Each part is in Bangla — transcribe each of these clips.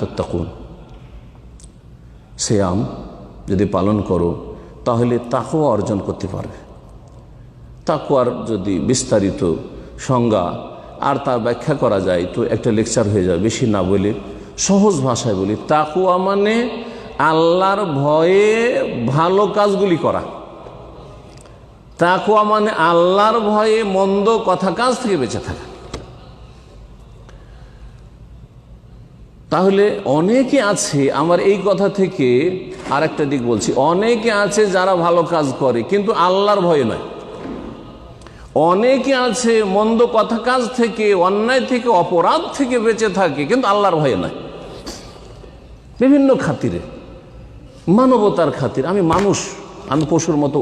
তত্তাকুন। শ্যাম যদি পালন করো, তাহলে তাকুয়া অর্জন করতে পারবে। তাকুয়ার যদি বিস্তারিত সংজ্ঞা আর তার ব্যাখ্যা করা যায়, তো একটা লেকচার হয়ে যাবে, বেশি না বলে, সহজ ভাষায় বলি। তাকুয়া মানে আল্লাহর ভয়ে ভালো কাজগুলি করা। তাকুয়া মানে আল্লাহর ভয়ে মন্দ কথা কাজ থেকে বেঁচে থাকা। তাহলে অনেকে আছে, আমার এই কথা থেকে আর একটা দিক বলছি। অনেকে আছে যারা ভালো কাজ করে, কিন্তু আল্লাহর ভয় নয়। অনেকে আছে মন্দ কথা কাজ থেকে, অন্যায় থেকে, অপরাধ থেকে বেঁচে থাকে, কিন্তু আল্লাহর ভয় নয়। বিভিন্ন খাতিরে, মানবতার খাতির। আমি মানুষ, আমি পশুর মতো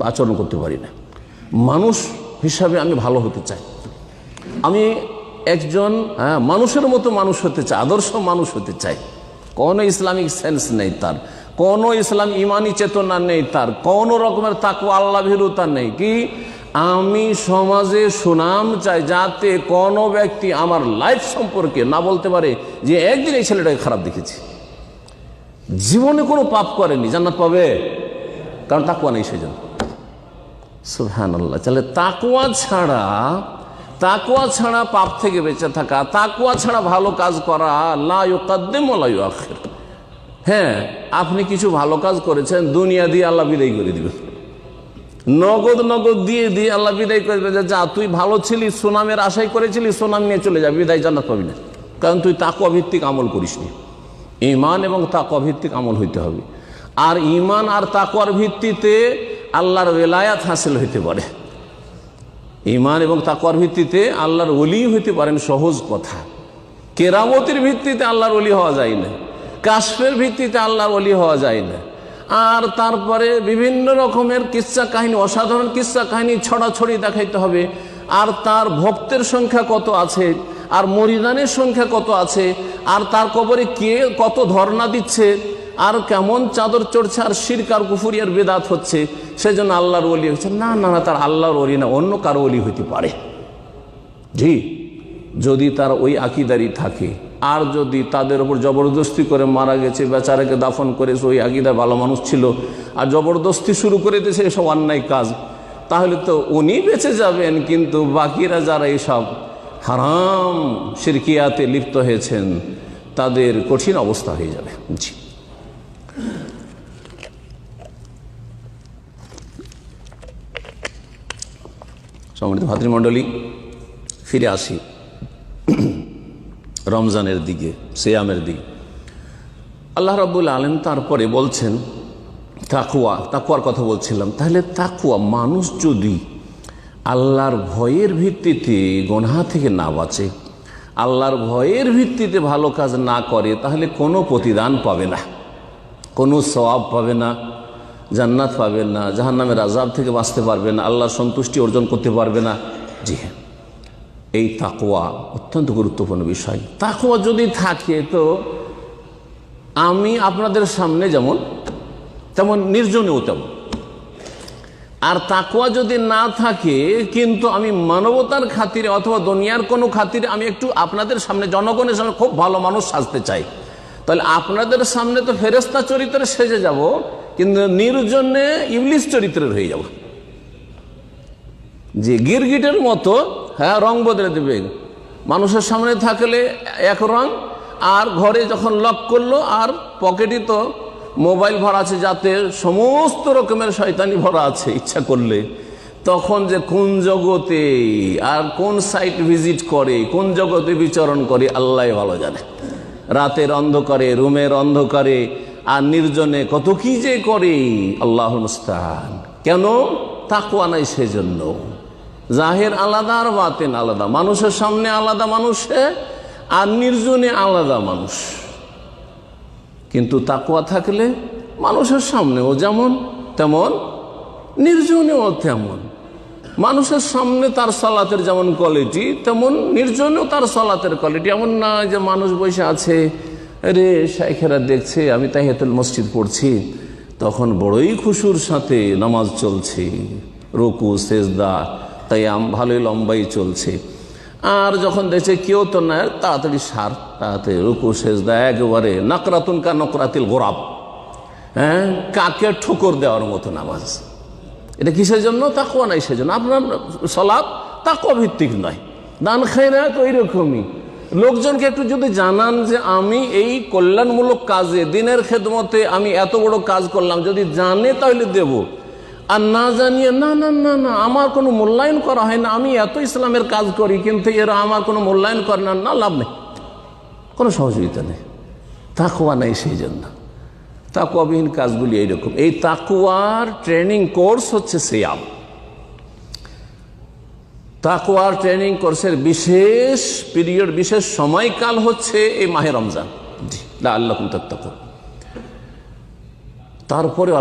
আচরণ করতে পারি না। মানুষ হিসাবে আমি ভালো হতে চাই। আমি একজন হ্যাঁ মানুষের মতো মানুষ হতে চায়, আদর্শ মানুষ হতে চাই কোনো ইসলামিক সেন্স নেই তার, কোনো ইসলাম ইমানি চেতনা নেই তার, কোনো রকমের তাকু আল্লাহ ভীরুতা নেই। কি? আমি সমাজে সুনাম চাই যাতে কোনো ব্যক্তি আমার লাইফ সম্পর্কে না বলতে পারে যে একদিন এই ছেলেটাকে খারাপ দেখেছি। জীবনে কোনো পাপ করেনি, জান্নাত পাবে? কারণ তাকুয়া নেই সেজন্য। সুহান আল্লাহ তাহলে তাকুয়া ছাড়া তাকুয়া ছাড়া পাপ থেকে বেঁচে থাকা তাকুয়া ছাড়া ভালো কাজ করা লাউকাদ্দেম আখের হ্যাঁ আপনি কিছু ভালো কাজ করেছেন, দুনিয়া দিয়ে আল্লাহ বিদায় করে দিবেন। নগদ নগদ দিয়ে দিয়ে আল্লাহ বিদায় করে দেবে যা তুই ভালো ছিলি, সোনামের আশাই করেছিলি, সোনাম নিয়ে চলে যাবি, বিদায় জান্নাত পাবি না। কারণ তুই তাকুয়া ভিত্তিক আমল করিসনি। ইমান এবং তাকুয়া ভিত্তিক আমল হইতে হবে। আর ইমান আর তাকুয়ার ভিত্তিতে আল্লাহর বেলায়াত হাসিল হইতে পারে। ইমান এবং তাকুয়ার ভিত্তিতে আল্লাহর অলি হইতে পারেন সহজ কথা। কেরামতির ভিত্তিতে আল্লাহর অলি হওয়া যায় না। কাশ্মের ভিত্তিতে আল্লাহর অলি হওয়া যায় না। আর তারপরে বিভিন্ন রকমের কিস্সা কাহিনী, অসাধারণ কিস্সা কাহিনী ছড়াছড়ি দেখাইতে হবে। আর তার ভক্তের সংখ্যা কত আছে? আর মরিদানের সংখ্যা কত আছে? আর তার কবরে কে কত ধর্ণা দিচ্ছে? আর কেমন চাদর চড়ছে, আর শিরকার কুফুরিয়ার বেদাত হচ্ছে, সেজন্য আল্লাহর অলি হচ্ছে। না না না, তার আল্লাহর অলি না, অন্য কারও অলি হইতে পারে। জি, যদি তার ওই আকিদারি থাকে, আর যদি তাদের ওপর জবরদস্তি করে মারা গেছে, বেচারাকে দাফন করেছে ওই আকিদা ভালো মানুষ ছিল, আর জবরদস্তি শুরু করে দিয়েছে এসব অন্যায় কাজ, তাহলে তো উনি বেঁচে যাবেন, কিন্তু বাকিরা যারা এইসব হারাম সিরকিয়াতে লিপ্ত হয়েছেন, তাদের কঠিন অবস্থা হয়ে যাবে। জি। সম্মানিত ভাতৃমণ্ডলী, ফিরে আসি রমজানের দিকে, সেয়ামের দিকে। আল্লাহ রাবুল আলম তারপরে বলছেন তাকুয়া তাকুয়ার কথা বলছিলাম। তাহলে তাকুয়া মানুষ যদি আল্লাহর ভয়ের ভিত্তিতে গণহা থেকে না বাঁচে, আল্লাহর ভয়ের ভিত্তিতে ভালো কাজ না করে, তাহলে কোনো প্রতিদান পাবে না, কোনো সবাব পাবে না জান্নাত পাবেন না, জাহান্নামের আজাব থেকে বাঁচতে পারবে না, আল্লাহর সন্তুষ্টি অর্জন করতে পারবে না। জি হ্যাঁ। এই তাকুয়া অত্যন্ত গুরুত্বপূর্ণ বিষয়। তাকুয়া যদি থাকে তো আমি আপনাদের সামনে যেমন, তেমন নির্জনেও তেমন। আর তাকুয়া যদি না থাকে, কিন্তু আমি মানবতার খাতিরে অথবা দুনিয়ার কোনো খাতিরে আমি একটু আপনাদের সামনে, জনগণের সামনে খুব ভালো মানুষ সাজতে চাই। তাহলে আপনাদের সামনে তো ফেরেস্তা চরিত্রে সেজে যাব কিন্তু নির্জনে ইংলিশ চরিত্রের হয়ে যাব। যে গিরগিটের মতো হ্যাঁ রং বদলে দেবে। মানুষের সামনে থাকলে এক রং, আর ঘরে যখন লক করল, আর পকেটে তো মোবাইল ভরা আছে, যাতে সমস্ত রকমের শয়তানি ভরা আছে, ইচ্ছা করলে। তখন যে কোন জগতে, আর কোন সাইট ভিজিট করে, কোন জগতে বিচরণ করে, আল্লাহ ভালো জানে। রাতের অন্ধকারে, রুমের অন্ধকারে আর নির্জনে কত কি যে করে, আল্লাহ মুস্তান কেন? তাকুয়া নাই সেজন্য। জাহের আলাদা আর বাতেন আলাদা। মানুষের সামনে আলাদা মানুষে আর নির্জনে আলাদা মানুষ। কিন্তু তাকুয়া থাকলে মানুষের সামনেও যেমন, তেমন, নির্জনেও তেমন। মানুষের সামনে তার সালাতের যেমন কোয়ালিটি তেমন নির্জনেও তার সালাতের কোয়ালিটি এমন না যে মানুষ বসে আছে রে শাইখেরা দেখছে, আমি তাহিয়াতুল মসজিদ পড়ছি। তখন বড়ই খুশুর সাথে নামাজ চলছে। রুকু, সেজদা তাই আম ভালোই লম্বাই চলছে। আর যখন দেখছে কেউ তো না, তাড়াতাড়ি সার, তাড়াতাড়ি রুকু, সেজদা, একেবারে নকরাতুন কা নকরাতিল গোরাব। হ্যাঁ কাকে ঠুকর দেওয়ার মতো নামাজ? এটা কিসের জন্য? তাকুয়া নাই সেজন্য। আপনার সলাপ তাকুয়া ভিত্তিক নয়। দান খাইরা ওই রকমই লোকজনকে একটু যদি জানান যে আমি এই কল্যাণমূলক কাজে, দিনের খেদমতে আমি এত বড় কাজ করলাম, যদি জানে তাহলে দেব। আর না জানিয়ে, না না না না, আমার কোনো মূল্যায়ন করা হয় না, আমি এত ইসলামের কাজ করি, কিন্তু এরা আমার কোনো মূল্যায়ন করে না না, লাভ নেই। কোনো সহযোগিতা নেই। তাকুয়া নেই সেই জন্য। তাকুয়াবিহীন কাজগুলি এইরকম। এই তাকুয়ার ট্রেনিং কোর্স হচ্ছে সেই সিয়াম। তাকুয়ার ট্রেনিং কোর্সের বিশেষ পিরিয়ড বিশেষ সময়কাল হচ্ছে এই মাহে রমজান। আল্লাহ তারপরে